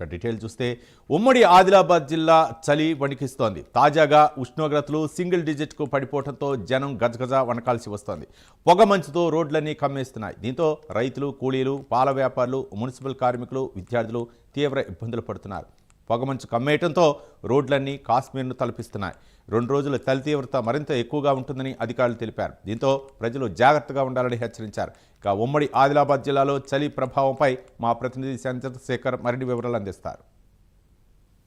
ఇక డీటెయిల్ చూస్తే ఉమ్మడి ఆదిలాబాద్ జిల్లా చలి వణికిస్తోంది. తాజాగా ఉష్ణోగ్రతలు సింగిల్ డిజిట్కు పడిపోవడంతో జనం గజగజ వణకాల్సి వస్తోంది. పొగ మంచుతో రోడ్లన్నీ కమ్మేస్తున్నాయి. దీంతో రైతులు కూలీలు పాల వ్యాపారులు మున్సిపల్ కార్మికులు విద్యార్థులు తీవ్ర ఇబ్బందులు పడుతున్నారు. పొగమంచు కమ్మేయటంతో రోడ్లన్నీ కాశ్మీర్ను తలపిస్తున్నాయి. రెండు రోజుల చలి తీవ్రత మరింత ఎక్కువగా ఉంటుందని అధికారులు తెలిపారు. దీంతో ప్రజలు జాగ్రత్తగా ఉండాలని హెచ్చరించారు. ఇక ఉమ్మడి ఆదిలాబాద్ జిల్లాలో చలి ప్రభావంపై మా ప్రతినిధి చంద్రశేఖర్ మరిన్ని వివరాలు అందిస్తారు.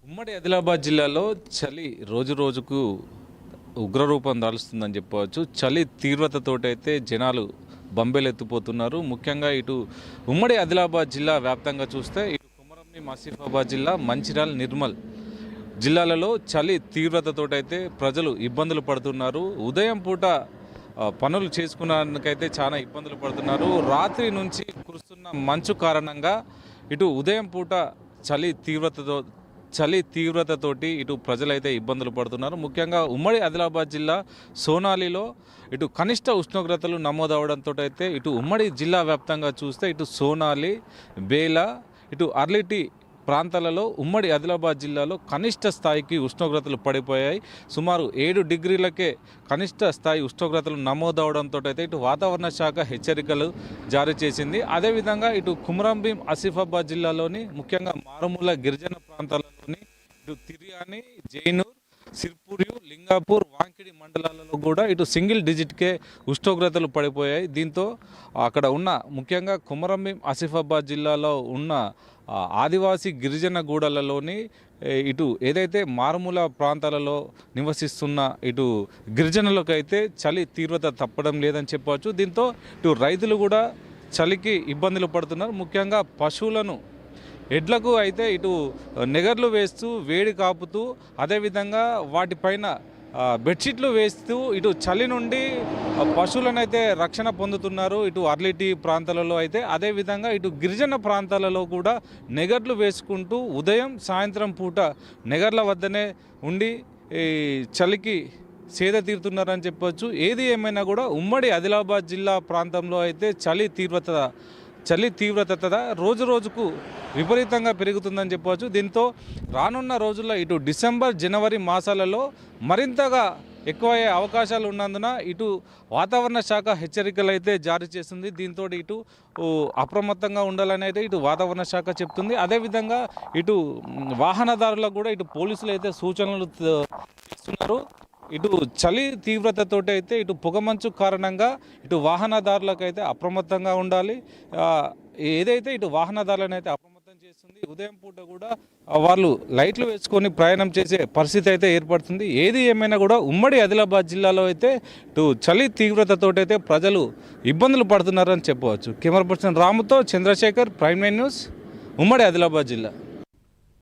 ఉమ్మడి ఆదిలాబాద్ జిల్లాలో చలి రోజు రోజుకు ఉగ్రరూపం దాలుస్తుందని చెప్పవచ్చు. చలి తీవ్రతతోటైతే జనాలు బంబేలెత్తిపోతున్నారు. ముఖ్యంగా ఇటు ఉమ్మడి ఆదిలాబాద్ జిల్లా వ్యాప్తంగా చూస్తే ఆసిఫాబాద్ జిల్లా మంచిర్యాల నిర్మల్ జిల్లాలలో చలి తీవ్రతతోటైతే ప్రజలు ఇబ్బందులు పడుతున్నారు. ఉదయం పూట పనులు చేసుకున్నానికైతే చాలా ఇబ్బందులు పడుతున్నారు. రాత్రి నుంచి కురుస్తున్న మంచు కారణంగా ఇటు ఉదయం పూట చలి తీవ్రతతో చలి తీవ్రతతోటి ఇటు ప్రజలైతే ఇబ్బందులు పడుతున్నారు. ముఖ్యంగా ఉమ్మడి ఆదిలాబాద్ జిల్లా సోనాలిలో ఇటు కనిష్ట ఉష్ణోగ్రతలు నమోదవడంతో అయితే ఇటు ఉమ్మడి జిల్లా వ్యాప్తంగా చూస్తే ఇటు సోనాలి బేలా ఇటు అర్లిటి ప్రాంతాలలో ఉమ్మడి ఆదిలాబాద్ జిల్లాలో కనిష్ట స్థాయికి ఉష్ణోగ్రతలు పడిపోయాయి. సుమారు ఏడు డిగ్రీలకే కనిష్ట స్థాయి ఉష్ణోగ్రతలు నమోదవడంతో అయితే ఇటు వాతావరణ శాఖ హెచ్చరికలు జారీ చేసింది. అదేవిధంగా ఇటు కుమరంభీం ఆసిఫాబాద్ జిల్లాలోని ముఖ్యంగా మారుమూల గిరిజన ప్రాంతాలలోని ఇటు తిరియాని జైనూర్ సిర్పూరి లింగాపూర్ వాంకిడి మండలాలలో కూడా ఇటు సింగిల్ డిజిట్కే ఉష్ణోగ్రతలు పడిపోయాయి. దీంతో అక్కడ ఉన్న ముఖ్యంగా కుమరంభీం ఆసిఫాబాద్ జిల్లాలో ఉన్న ఆదివాసీ గిరిజన గూడలలోని ఇటు ఏదైతే మారుమూల ప్రాంతాలలో నివసిస్తున్న ఇటు గిరిజనులకు అయితే చలి తీవ్రత తప్పడం లేదని చెప్పవచ్చు. దీంతో ఇటు రైతులు కూడా చలికి ఇబ్బందులు పడుతున్నారు. ముఖ్యంగా పశువులను ఎడ్లకు అయితే ఇటు నెగర్లు వేస్తూ వేడి కాపుతూ అదేవిధంగా వాటిపైన బెడ్షీట్లు వేస్తూ ఇటు చలి నుండి పశువులనైతే పశువులను అయితే రక్షణ పొందుతున్నారు. ఇటు అర్లిటి ప్రాంతాలలో అయితే అదేవిధంగా ఇటు గిరిజన ప్రాంతాలలో కూడా నెగర్లు వేసుకుంటూ ఉదయం సాయంత్రం పూట నెగర్ల వద్దనే ఉండి ఈ చలికి సేద తీరుతున్నారని చెప్పొచ్చు. ఏది ఏమైనా కూడా ఉమ్మడి ఆదిలాబాద్ జిల్లా ప్రాంతంలో అయితే చలి తీవ్రత చలి తీవ్రత రోజు రోజుకు విపరీతంగా పెరుగుతుందని చెప్పవచ్చు. దీంతో రానున్న రోజుల్లో ఇటు డిసెంబర్ జనవరి మాసాలలో మరింతగా ఎక్కువయ్యే అవకాశాలు ఉన్నందున ఇటు వాతావరణ శాఖ హెచ్చరికలు అయితే జారీ చేస్తుంది. దీంతో ఇటు అప్రమత్తంగా ఉండాలని అయితే ఇటు వాతావరణ శాఖ చెప్తుంది. అదేవిధంగా ఇటు వాహనదారులకు కూడా ఇటు పోలీసులు అయితే సూచనలు చేస్తున్నారు ఇటు చలి తీవ్రతతోటి అయితే ఇటు పొగమంచు కారణంగా ఇటు వాహనదారులకైతే అప్రమత్తంగా ఉండాలి. ఏదైతే ఇటు వాహనదారులను అయితే అప్రమత్తం చేస్తుంది ఉదయం పూట కూడా వాళ్ళు లైట్లు వేసుకొని ప్రయాణం చేసే పరిస్థితి అయితే ఏర్పడుతుంది. ఏది ఏమైనా కూడా ఉమ్మడి ఆదిలాబాద్ జిల్లాలో అయితే ఇటు చలి తీవ్రతతోటైతే అయితే ప్రజలు ఇబ్బందులు పడుతున్నారని చెప్పవచ్చు. కెమెరా పర్సన్ రాముతో చంద్రశేఖర్ ప్రైమ్ నైన్ న్యూస్ ఉమ్మడి ఆదిలాబాద్ జిల్లా.